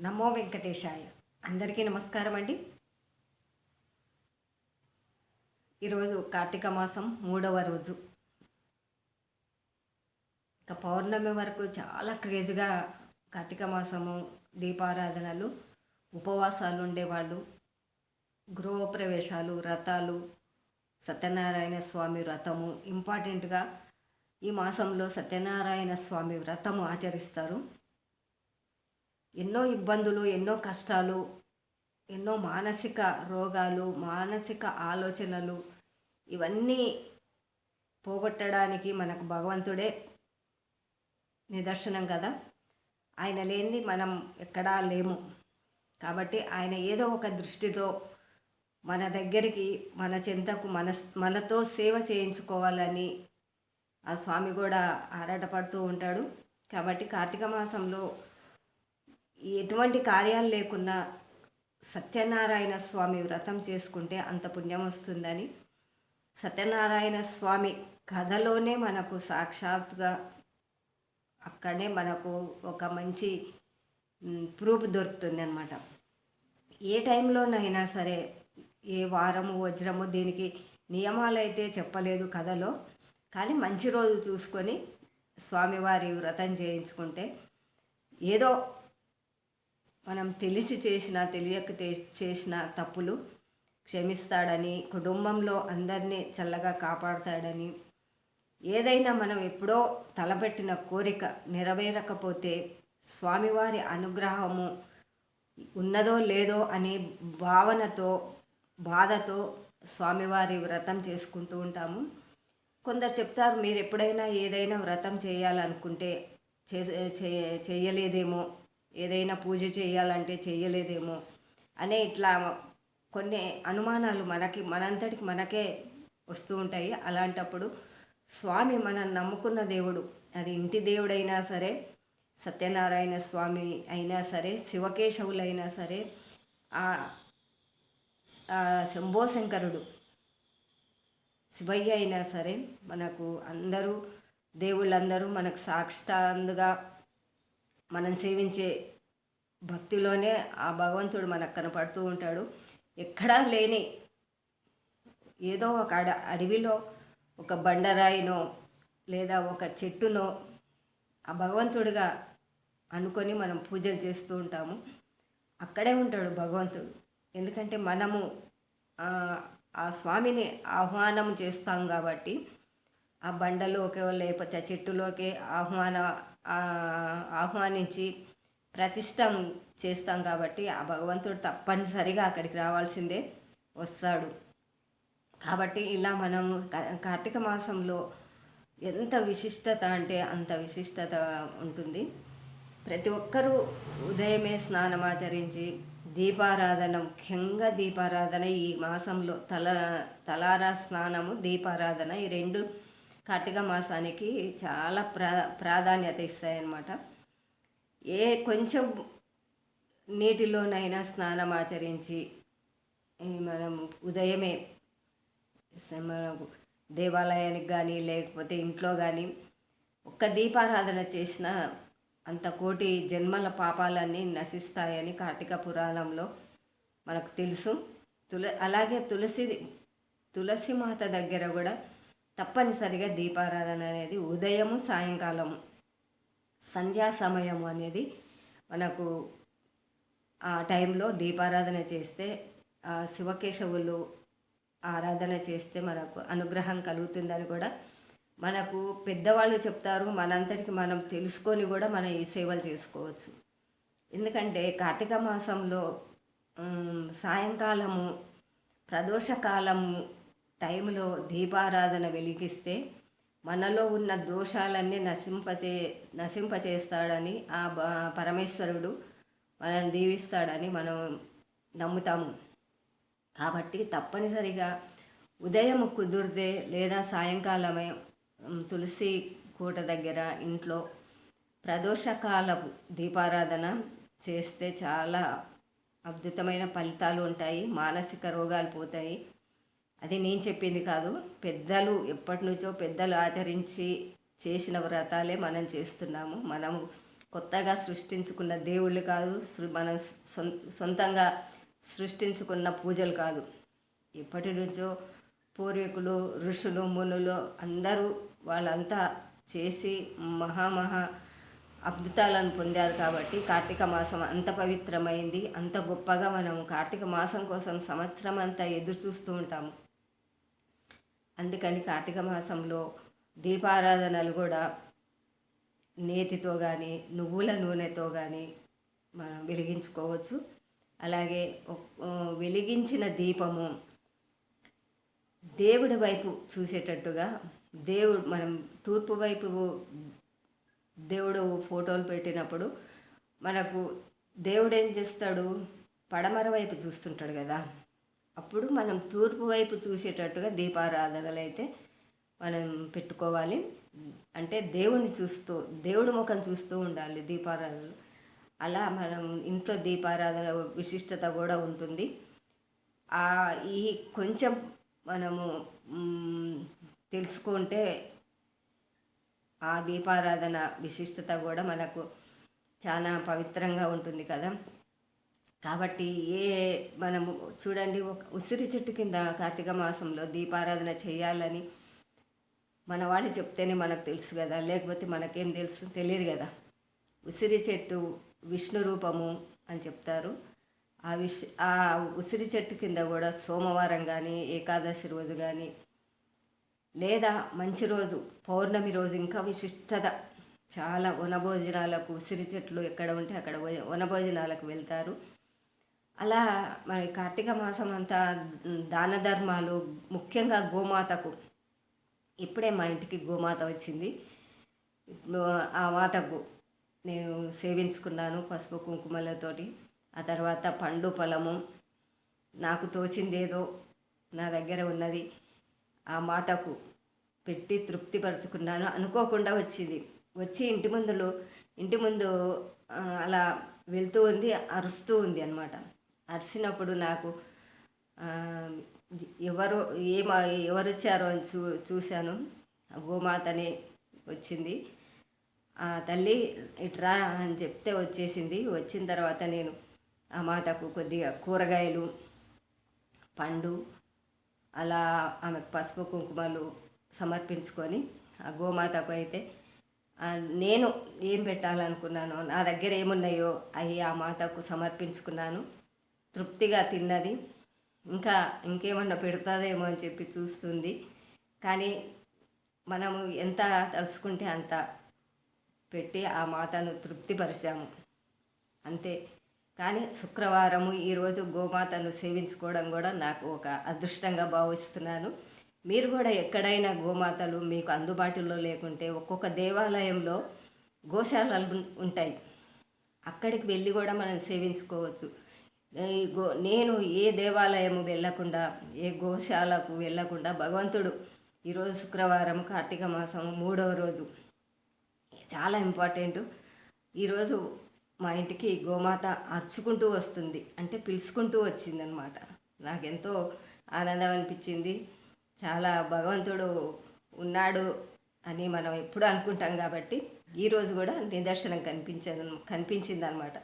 నమో వెంకటేశాయ. అందరికీ నమస్కారం అండి. ఈరోజు కార్తీక మాసం మూడవ రోజు. ఇక పౌర్ణమి వరకు చాలా క్రేజ్గా కార్తీక మాసము దీపారాధనలు ఉపవాసాలు ఉండేవాళ్ళు. గృహప్రవేశాలు రథాలు సత్యనారాయణ స్వామి వ్రతము ఇంపార్టెంట్గా ఈ మాసంలో సత్యనారాయణ స్వామి వ్రతము ఆచరిస్తారు. ఎన్నో ఇబ్బందులు ఎన్నో కష్టాలు ఎన్నో మానసిక రోగాలు మానసిక ఆలోచనలు ఇవన్నీ పోగొట్టడానికి మనకు భగవంతుడే నిదర్శనం కదా. ఆయన లేనిది మనం ఎక్కడా లేము. కాబట్టి ఆయన ఏదో ఒక దృష్టితో మన దగ్గరికి మన చెంతకు మన మనతో సేవ చేయించుకోవాలని ఆ స్వామి కూడా ఆరాటపడుతూ ఉంటాడు. కాబట్టి కార్తీక మాసంలో ఎటువంటి కార్యాలు లేకున్నా సత్యనారాయణ స్వామి వ్రతం చేసుకుంటే అంత పుణ్యం వస్తుందని. సత్యనారాయణ స్వామి కథలోనే మనకు సాక్షాత్గా అక్కడనే మనకు ఒక మంచి ప్రూఫ్ దొరుకుతుంది అనమాట ఏ టైంలోనైనా సరే ఏ వారము వజ్రము దీనికి నియమాలు అయితే చెప్పలేదు కథలో కానీ మంచి రోజు చూసుకొని స్వామివారి వ్రతం చేయించుకుంటే ఏదో మనం తెలిసి చేసిన తెలియక చేసిన తప్పులు క్షమిస్తాడని కుటుంబంలో అందరినీ చల్లగా కాపాడుతాడని ఏదైనా మనం ఎప్పుడో తలపెట్టిన కోరిక నెరవేరకపోతే స్వామివారి అనుగ్రహము ఉన్నదో లేదో అనే భావనతో బాధతో స్వామివారి వ్రతం చేసుకుంటూ ఉంటాము. కొందరు చెప్తారు మీరు ఎప్పుడైనా ఏదైనా వ్రతం చేయాలనుకుంటే చేయలేదేమో ఏదైనా పూజ చేయాలంటే చేయలేదేమో అనే ఇట్లా కొన్ని అనుమానాలు మనకి మనంతటికి మనకే వస్తూ ఉంటాయి. అలాంటప్పుడు స్వామి మనం నమ్ముకున్న దేవుడు అది ఇంటి దేవుడైనా సరే సత్యనారాయణ స్వామి అయినా సరే శివకేశవులైనా సరే శంభోశంకరుడు శివయ్య అయినా సరే మనకు అందరూ దేవుళ్ళందరూ మనకు సాక్షాత్గా మనం సేవించే భక్తిలోనే ఆ భగవంతుడు మనకు కనపడుతూ ఉంటాడు. ఎక్కడా లేని ఏదో ఒక అడ అడవిలో ఒక బండరాయినో లేదా ఒక చెట్టునో ఆ భగవంతుడిగా అనుకొని మనం పూజలు చేస్తూ ఉంటాము. అక్కడే ఉంటాడు భగవంతుడు. ఎందుకంటే మనము ఆ స్వామిని ఆహ్వానం చేస్తాం కాబట్టి ఆ బండలోకి లేకపోతే ఆ చెట్టులోకి ఆహ్వాన ఆహ్వానించి ప్రతిష్టం చేస్తాం కాబట్టి ఆ భగవంతుడు తప్పనిసరిగా అక్కడికి రావాల్సిందే వస్తాడు. కాబట్టి ఇలా మనం కార్తీక మాసంలో ఎంత విశిష్టత అంటే అంత విశిష్టత ఉంటుంది. ప్రతి ఒక్కరూ ఉదయమే స్నానం ఆచరించి దీపారాధన ముఖ్యంగా దీపారాధన ఈ మాసంలో తల తలారా స్నానము దీపారాధన ఈ రెండు కార్తీక మాసానికి చాలా ప్రా ప్రాధాన్యత ఇస్తాయన్నమాట. ఏ కొంచెం నీటిలోనైనా స్నానం ఆచరించి మనం ఉదయమే మనకు దేవాలయానికి కానీ లేకపోతే ఇంట్లో కానీ ఒక్క దీపారాధన చేసిన అంత కోటి జన్మల పాపాలన్నీ నశిస్తాయని కార్తీక పురాణంలో మనకు తెలుసు. తుల అలాగే తులసి తులసి మాత దగ్గర కూడా తప్పనిసరిగా దీపారాధన అనేది ఉదయము సాయంకాలము. సంధ్యా సమయము అనేది మనకు ఆ టైంలో దీపారాధన చేస్తే శివకేశవులు ఆరాధన చేస్తే మనకు అనుగ్రహం కలుగుతుందని కూడా మనకు పెద్దవాళ్ళు చెప్తారు. మనంతటికి మనం తెలుసుకొని కూడా మనం ఈ సేవలు చేసుకోవచ్చు. ఎందుకంటే కార్తీక మాసంలో సాయంకాలము ప్రదోషకాలము టైంలో దీపారాధన వెలిగిస్తే మనలో ఉన్న దోషాలన్నీ నశింపచే నశింపచేస్తాడని ఆ పరమేశ్వరుడు మనల్ని దీవిస్తాడని మనం నమ్ముతాము. కాబట్టి తప్పనిసరిగా ఉదయం కుదిరితే లేదా సాయంకాలమే తులసి కోట దగ్గర ఇంట్లో ప్రదోషకాలపు దీపారాధన చేస్తే చాలా అద్భుతమైన ఫలితాలు ఉంటాయి. మానసిక రోగాలు పోతాయి. అది నేను చెప్పింది కాదు. పెద్దలు ఎప్పటి నుంచో పెద్దలు ఆచరించి చేసిన వ్రతాలే మనం చేస్తున్నాము. మనము కొత్తగా సృష్టించుకున్న దేవుళ్ళు కాదు మనం సొంతంగా సృష్టించుకున్న పూజలు కాదు. ఎప్పటి నుంచో పూర్వీకులు ఋషులు మునులు అందరూ వాళ్ళంతా చేసి మహామహా అద్భుతాలను పొందారు కాబట్టి కార్తీక మాసం అంత పవిత్రమైంది. అంత గొప్పగా మనం కార్తీక మాసం కోసం సంవత్సరం అంతా ఎదురు చూస్తూ ఉంటాము. అందుకని కార్తీక మాసంలో దీపారాధనలు కూడా నేతితో కానీ నువ్వుల నూనెతో కానీ మనం వెలిగించుకోవచ్చు. అలాగే వెలిగించిన దీపము దేవుడి వైపు చూసేటట్టుగా దేవుడు మనం తూర్పు వైపు దేవుడు ఫోటోలు పెట్టినప్పుడు మనకు దేవుడు ఏం చేస్తాడు? పడమర వైపు చూస్తుంటాడు కదా. అప్పుడు మనం తూర్పు వైపు చూసేటట్టుగా దీపారాధనలు అయితే మనం పెట్టుకోవాలి. అంటే దేవుణ్ణి చూస్తూ దేవుడి ముఖం చూస్తూ ఉండాలి దీపారాధనలు. అలా మనం ఇంట్లో దీపారాధన విశిష్టత కూడా ఉంటుంది. ఈ కొంచెం మనము తెలుసుకుంటే ఆ దీపారాధన విశిష్టత కూడా మనకు చాలా పవిత్రంగా ఉంటుంది కదా. కాబట్టి ఏ మనము చూడండి ఒక ఉసిరి చెట్టు కింద కార్తీక మాసంలో దీపారాధన చేయాలని మన వాళ్ళు చెప్తేనే మనకు తెలుసు కదా లేకపోతే మనకేం తెలుసు తెలియదు కదా. ఉసిరి చెట్టు విష్ణు రూపము అని చెప్తారు. ఆ విష్ ఆ ఉసిరి చెట్టు కింద కూడా సోమవారం కానీ ఏకాదశి రోజు కానీ లేదా మంచి రోజు పౌర్ణమి రోజు ఇంకా విశిష్టత. చాలా వనభోజనాలకు ఉసిరి చెట్లు ఎక్కడ ఉంటే అక్కడ వనభోజనాలకు వెళ్తారు. అలా మరి కార్తీక మాసం అంతా దాన ధర్మాలు ముఖ్యంగా గోమాతకు. ఇప్పుడే మా ఇంటికి గోమాత వచ్చింది. ఆ మాతకు నేను సేవించుకున్నాను పసుపు కుంకుమలతోటి. ఆ తర్వాత పండు పొలము. నాకు తోచిందేదో నా దగ్గర ఉన్నది. ఆ మాతకు పెట్టి తృప్తిపరుచుకున్నాను. అనుకోకుండా వచ్చింది. వచ్చి ఇంటి ముందులో ఇంటి ముందు అలా వెళ్తూ ఉంది అరుస్తూ ఉంది అనమాట అరిసినప్పుడు నాకు ఎవరు ఏమ ఎవరు వచ్చారో అని చూ చూశాను. ఆ గోమాతనే వచ్చింది. ఆ తల్లి ఇట్రా అని చెప్తే వచ్చేసింది. వచ్చిన తర్వాత నేను ఆ మాతకు కొద్దిగా కూరగాయలు పండు అలా ఆమెకు పసుపు కుంకుమలు సమర్పించుకొని ఆ గోమాతకు అయితే నేను ఏం పెట్టాలనుకున్నానో నా దగ్గర ఏమున్నాయో అవి ఆ మాతకు సమర్పించుకున్నాను. తృప్తిగా తిన్నది. ఇంకా ఇంకేమన్నా పెడతాదేమో అని చెప్పి చూస్తుంది. కానీ మనము ఎంత తలుచుకుంటే అంత పెట్టి ఆ మాతను తృప్తిపరిచాము. అంతే. కానీ శుక్రవారము ఈరోజు గోమాతను సేవించుకోవడం కూడా నాకు ఒక అదృష్టంగా భావిస్తున్నాను. మీరు కూడా ఎక్కడైనా గోమాతలు మీకు అందుబాటులో లేకుంటే ఒక్కొక్క దేవాలయంలో గోశాలలు ఉంటాయి. అక్కడికి వెళ్ళి కూడా మనం సేవించుకోవచ్చు. నేను ఏ దేవాలయము వెళ్ళకుండా ఏ గోశాలకు వెళ్ళకుండా భగవంతుడు ఈరోజు శుక్రవారం కార్తీక మాసం మూడవ రోజు. చాలా ఇంపార్టెంట్. ఈరోజు మా ఇంటికి గోమాత అర్చుకుంటూ వస్తుంది అంటే పిలుచుకుంటూ వచ్చిందనమాట. నాకెంతో ఆనందం అనిపించింది. చాలా భగవంతుడు ఉన్నాడు అని మనం ఎప్పుడు అనుకుంటాం కాబట్టి ఈరోజు కూడా నిదర్శనం కనిపించ కనిపించింది అనమాట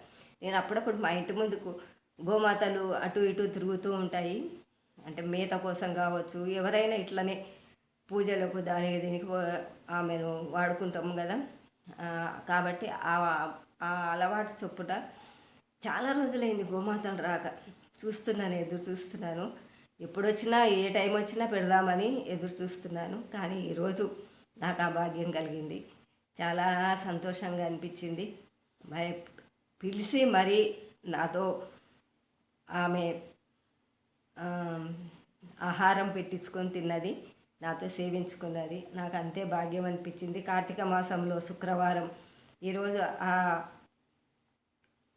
నేను అప్పుడప్పుడు మా ఇంటి ముందుకు గోమాతలు అటు ఇటు తిరుగుతూ ఉంటాయి. అంటే మేత కోసం కావచ్చు ఎవరైనా ఇట్లనే పూజలకు దానికి దీనికి ఆమెను వాడుకుంటాము కదా. కాబట్టి ఆ ఆ అలవాటు చొప్పుట చాలా రోజులైంది గోమాతలు రాక. చూస్తున్నాను ఎదురు చూస్తున్నాను. ఎప్పుడొచ్చినా ఏ టైం వచ్చినా పెడదామని ఎదురు చూస్తున్నాను. కానీ ఈరోజు నాకు ఆ భాగ్యం కలిగింది. చాలా సంతోషంగా అనిపించింది. మరి పిలిచి మరీ నాతో ఆమె ఆహారం పెట్టించుకొని తిన్నది. నాతో సేవించుకున్నది. నాకు అంతే భాగ్యం అనిపించింది. కార్తీక మాసంలో శుక్రవారం ఈరోజు ఆ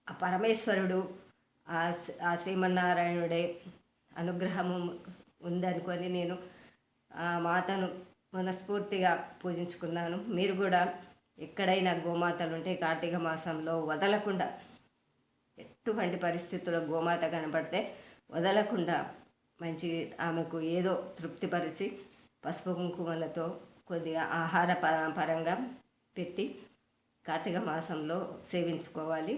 పరమేశ్వరుడు ఆ ఆ శ్రీమన్నారాయణుడే అనుగ్రహము ఉందనుకొని నేను ఆ మాతను మనస్ఫూర్తిగా పూజించుకున్నాను. మీరు కూడా ఎక్కడైనా గోమాతలు ఉంటే కార్తీక మాసంలో వదలకుండా ఎటువంటి పరిస్థితుల్లో గోమాత కనబడితే వదలకుండా మంచి ఆమెకు ఏదో తృప్తిపరిచి పసుపు కుంకుమలతో కొద్దిగా ఆహార పర పరంగా పెట్టి కార్తీక మాసంలో సేవించుకోవాలి.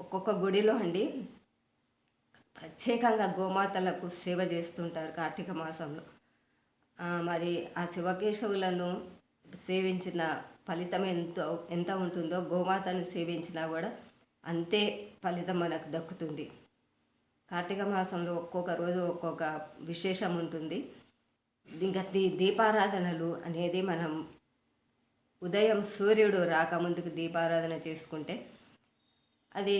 ఒక్కొక్క గుడిలో అండి ప్రత్యేకంగా గోమాతలకు సేవ చేస్తుంటారు కార్తీక మాసంలో. మరి ఆ శివకేశవులను సేవించిన ఫలితం ఎంతో ఎంత ఉంటుందో గోమాతను సేవించినా కూడా అంతే ఫలితం మనకు దక్కుతుంది. కార్తీక మాసంలో ఒక్కొక్క రోజు ఒక్కొక్క విశేషం ఉంటుంది. ఇంకా దీ దీపారాధనలు అనేది మనం ఉదయం సూర్యుడు రాకముందుకు దీపారాధన చేసుకుంటే అది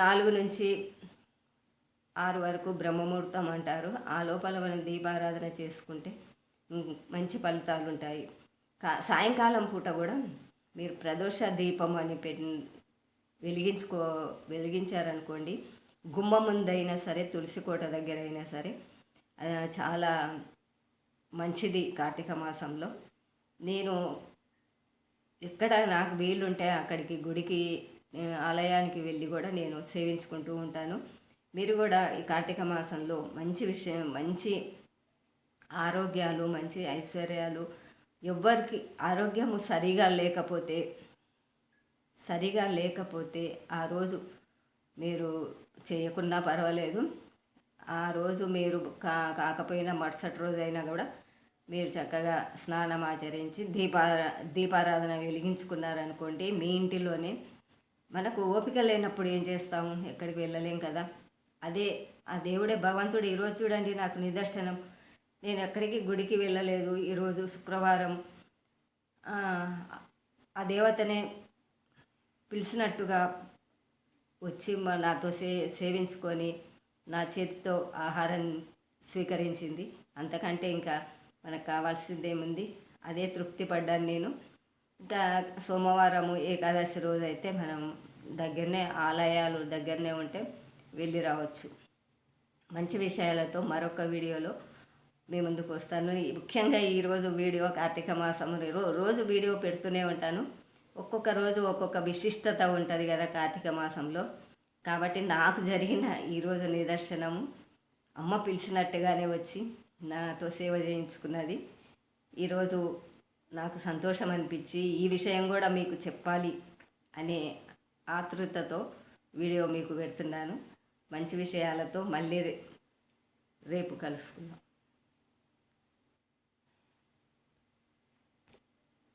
నాలుగు నుంచి ఆరు వరకు బ్రహ్మముహూర్తం అంటారు. ఆ లోపల మనం దీపారాధన చేసుకుంటే మంచి ఫలితాలు ఉంటాయి. కా సాయంకాలం పూట కూడా మీరు ప్రదోష దీపం అని పెట్టి వెలిగించుకో వెలిగించారనుకోండి గుమ్మ ముందైనా సరే తులసి కోట దగ్గర అయినా సరే చాలా మంచిది కార్తీక మాసంలో. నేను ఎక్కడ నాకు వీలుంటే అక్కడికి గుడికి ఆలయానికి వెళ్ళి కూడా నేను సేవించుకుంటూ ఉంటాను. మీరు కూడా ఈ కార్తీక మాసంలో మంచి విషయం మంచి ఆరోగ్యాలు మంచి ఐశ్వర్యాలు ఎవ్వరికి ఆరోగ్యము సరిగా లేకపోతే సరిగా లేకపోతే ఆ రోజు మీరు చేయకున్నా పర్వాలేదు. ఆ రోజు మీరు కా కాకపోయినా మరుసటి రోజు అయినా కూడా మీరు చక్కగా స్నానం ఆచరించి దీపారా దీపారాధన వెలిగించుకున్నారనుకోండి మీ ఇంటిలోనే మనకు ఓపిక లేనప్పుడు ఏం చేస్తాము? ఎక్కడికి వెళ్ళలేం కదా. అదే ఆ దేవుడే భగవంతుడు ఈరోజు చూడండి నాకు నిదర్శనం. నేను ఎక్కడికి గుడికి వెళ్ళలేదు. ఈరోజు శుక్రవారం. ఆ, ఆ దేవతనే పిలిచినట్టుగా వచ్చి మా నాతో సే సేవించుకొని నా చేతితో ఆహారం స్వీకరించింది. అంతకంటే ఇంకా మనకు కావాల్సిందేముంది? అదే తృప్తి పడ్డాను నేను. ఇంకా సోమవారము ఏకాదశి రోజు అయితే మనం దగ్గరనే ఆలయాలు దగ్గరనే ఉంటే వెళ్ళి రావచ్చు. మంచి విషయాలతో మరొక వీడియోలో మీ ముందుకు వస్తాను. ముఖ్యంగా ఈరోజు వీడియో కార్తీక మాసం రోజు వీడియో పెడుతూనే ఉంటాను. ఒక్కొక్క రోజు ఒక్కొక్క విశిష్టత ఉంటుంది కదా కార్తీక మాసంలో. కాబట్టి నాకు జరిగిన ఈరోజు నిదర్శనము అమ్మ పిలిచినట్టుగానే వచ్చి నాతో సేవ చేయించుకున్నది. ఈరోజు నాకు సంతోషం అనిపించి ఈ విషయం కూడా మీకు చెప్పాలి అనే ఆతృతతో వీడియో మీకు పెడుతున్నాను. మంచి విషయాలతో మళ్ళీ రే- రేపు కలుసుకుందాం.